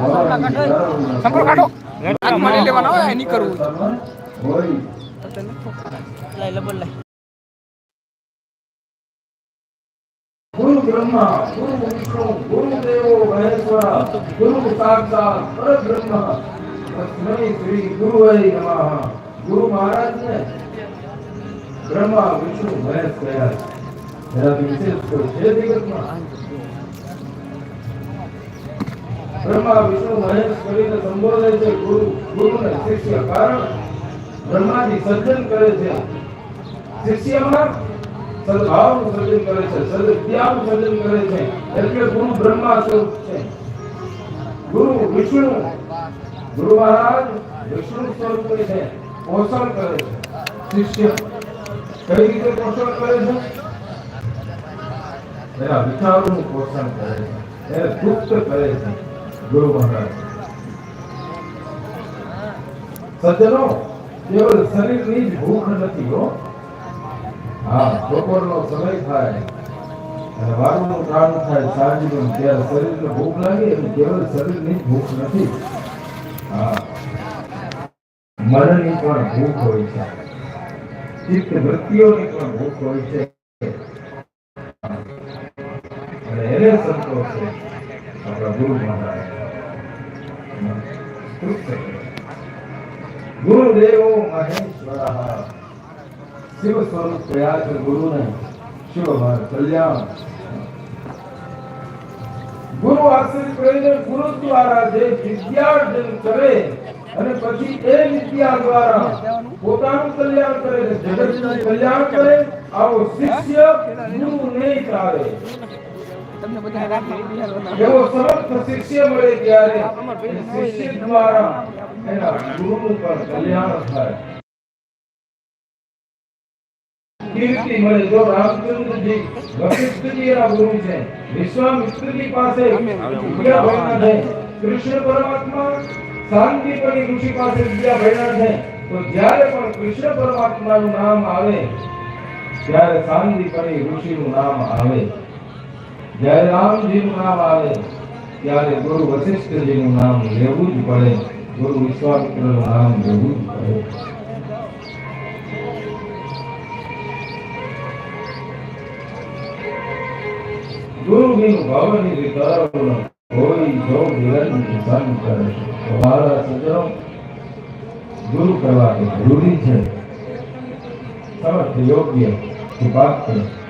સંપર્ક કાઢો હાથમાં લઈ નહીં કરવું લઈ લે બોલ ગુરુ બ્રહ્મા ગુરુ વિષ્ણુ ગુરુ દેવો મહેશ્વર ગુરુ સાક્ષાત પરબ્રહ્મ તસ્મૈ શ્રી ગુરુવૈ નમઃ ગુરુ મહારાજ ને બ્રહ્મા વિષ્ણુ મહેશ એનાથી વિશેષ કોઈ છે જગતમાં બ્રહ્મા, વિષ્ણુ, મહેશ કરીને સંબોધે છે, ગુરુ, ગુરુને શિષ્ય કારણ બ્રહ્માજી સર્જન કરે છે. શિષ્યમાં સદભાવનું સર્જન કરે છે, સદવિદ્યાનું સર્જન કરે છે, એટલે ગુરુ બ્રહ્મા સ્વરૂપ છે. ગુરુ વિષ્ણુ, ગુરુ મહારાજ વિષ્ણુ સ્વરૂપ છે, પોષણ કરે છે, શિષ્ય કઈ રીતે પોષણ કરે છે? એના વિચારોનું પોષણ કરે છે, એને ગુપ્ત કરે છે. ગુરુ મહારાજ. સજ્જનો કેવળ શરીરની જ ભૂખ નથી હો. હા, બપોરનો સમય થાય અને વારનું કામ થાય, સાંજનું, ત્યારે શરીરને ભૂખ લાગે એટલે કેવળ શરીરની જ ભૂખ નથી. હા. મનની પણ ભૂખ હોય છે. ચિત્ત વૃત્તિઓની પણ ભૂખ હોય છે. અને એને સંતોષ છે આપણા ગુરુ મહારાજ. ગુરુદેવો મહેશ્વર. શિવ સ્વરૂપ પ્રયાસ ગુરુને શિવ માર કલ્યાણ. ગુરુ આશ્રિત કરીને ગુરુ દ્વારા જે વિદ્યાર્જન કરે અને પછી એ વિદ્યા દ્વારા પોતાનું કલ્યાણ કરે જગત જગતનું કલ્યાણ કરે, આવો શિષ્ય ગુરુ નહીં ચાલે તમને બધા રાખી બિહાર એવો સમર્થ શિષ્ય મળે ત્યારે એ શિષ્ય દ્વારા એના ગુરુનું પણ કલ્યાણ થાય. કીર્તિ મળે જો રામચંદ્રજી વશિષ્ઠજી એના ગુરુ છે. વિશ્વામિત્રજી પાસે વિદ્યા ભણ્યા છે. કૃષ્ણ પરમાત્મા શાંતિપણી ઋષિ પાસે વિદ્યા ભણ્યા છે. તો જ્યારે પણ કૃષ્ણ પરમાત્માનું નામ આવે ત્યારે શાંતિપણી ઋષિનું નામ આવે. જ્યારે રામજીનું નામ આવે ત્યારે ગુરુ વશિષ્ઠજીનું નામ લેવું જ પડે ગુરુ વિશ્વામિત્રનું નામ લેવું જ પડે ગુરુ બિન ભવની વિતરણ કોઈ જો વિરન સંગ કરે તો મારા સજ્જનો ગુરુ કરવા એ જરૂરી છે સમર્થ યોગ્ય કે પાત્ર સદગુરુ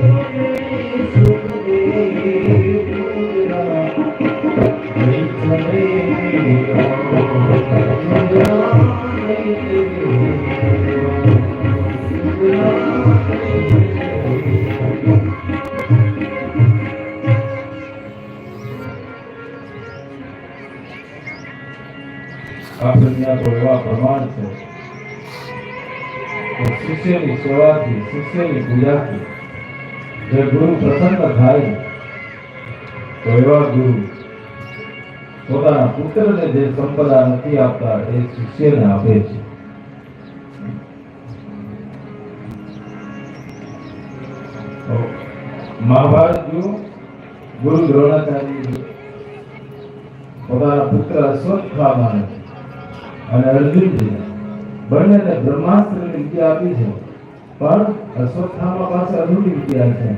આ સંજ્ઞા તો એવા પ્રમાણ છે શિષ્યની સેવાથી શિષ્યની પૂજાથી જે ગુરુ પ્રસન્ન થાય, તો એવા ગુરુ પોતાના પુત્રને જે સંપદા નથી આપતા, એ શિષ્યને આપે છે. મહાભારત જુઓ ગુરુ દ્રોણાચાર્ય પોતાના પુત્ર અશ્વત્થામાને અને અર્જુનજીને બંનેને બ્રહ્માસ્ત્રની વિદ્યા આપી છે. પણ અશ્વત્થામા પાસે અધૂરી વિદ્યા છે.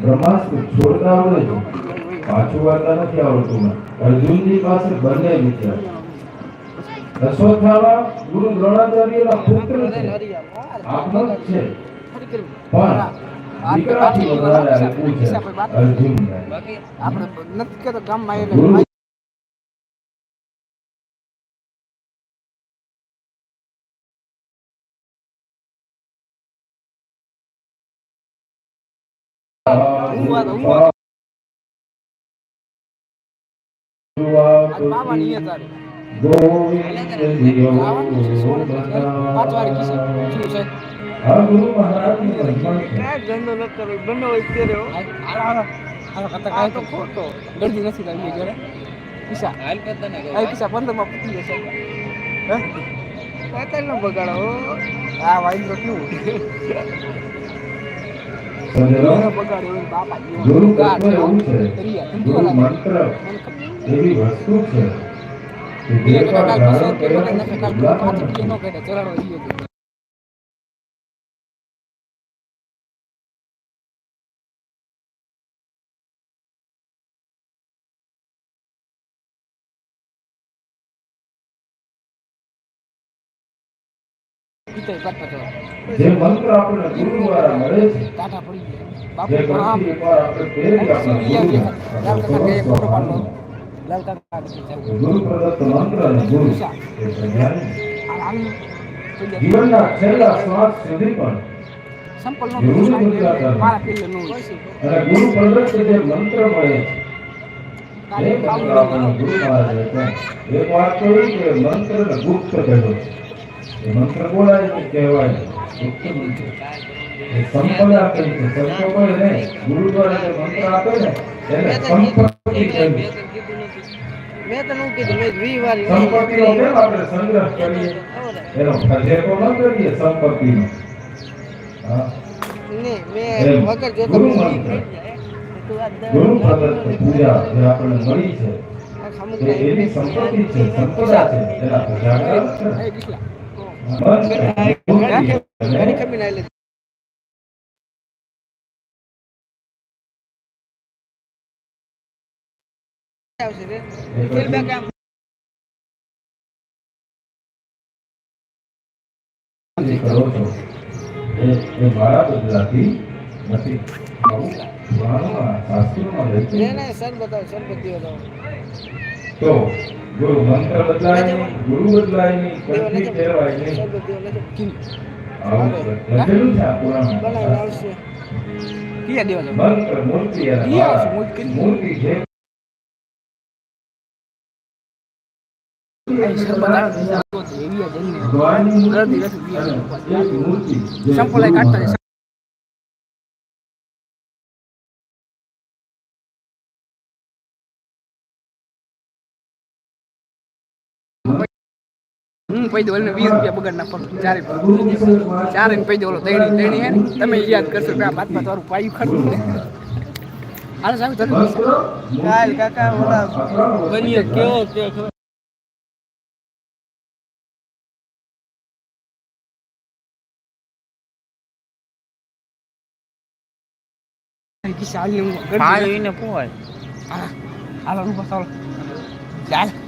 બ્રહ્માસ્ત્ર છોડતા આવડે છે. પાછું વાળતા નથી આવડતું અર્જુનની પાસે બંને વિદ્યા છે. અશ્વત્થામા ગુરુ દ્રોણાચાર્યના પુત્ર છે. આપનો છે. પણ દીકરાથી વધારે આપ્યું છે અર્જુન આપણે નથી કહેતો ગામમાં ખોટો ગળદી નથી લાગી જોડે કિસ્સા કિસ્સા પંદરમાં પૂછી જશે હે બગાડો આ તો કેવું? ગુરુ તત્વ એવું છે. ગુરુ ઈતોય કરતા જવા. જે મંત્ર આપણને ગુરુ દ્વારા મળે છે ટાટા પડી ગયા. જે બાપુ પણ આમ ગ્રંથિ એકવાર આપણે પહેરી આપણા ગુરુને, લાલ કાકા કહે, આપણે ફોટો પાડો. સ્વસ્થ લાલ કાકા કહે, જાઓ. ગુરુ પ્રદત્ત મંત્ર અને ગુરુ એ પ્રજ્ઞાની આ આમ તો જે જીવનના છેલ્લા શ્વાસ સુધી પણ સંપલ નો ગુરુની થાય, મુદ્રા કરવી. મારા પેલે નો હોય. અને ગુરુ પ્રદત્ત જે મંત્ર મળે છે કાલે એ મંત્ર ખાવું આપણને ગુરુ મહારાજે કહ્યું. એક વાત તો એ કે મંત્રને ગુપ્ત કહ્યો છે એ મંત્ર બોલાય છે કહેવાય સંપદા કહી છે સંતો કોઈ નહીં ગુરુ દ્વારા જે મંત્ર આપે ને એને સંપત્તિ કહ્યું મેં તો નું કીધું મેં વી વાર સંપત્તિનો કેમ આપણે સંગ્રહ કરીએ? એનો ખજેકો ન કરીએ સંપત્તિનો? હા. ને મેં વગર જોતો ગુરુ મંત્ર. ગુરુ પ્રદત્ત પૂજા જે આપણને મળી છે. એ એવી સંપત્તિ છે સંપદા છે. એના પ્રજાગર કરો છો એ મારા બદલાથી નથી. તો ગુરુ મંત્ર બદલાય ગુરુ બદલાય નહીં કંઠી કહેવાય નહીં. લખેલું છે આ પુરાણમાં. મંત્ર મૂર્તિ. મૂર્તિ. જે ભગવાનની મૂર્તિ સંપલાય કાઢતા હું પૈ દો એને વીસ રૂપિયા બગાડ પડે ચારે ચારે ને પૈ દો ઓલો દેણી દેણી હે તમે યાદ કરશો કે આ બાતમાં તમારું પાયું ખરું ને હાલ સાહેબ તમે કાલ કાકા ઓલા બનીએ કેવો તે પોતા સંપલા કાઢ નાખ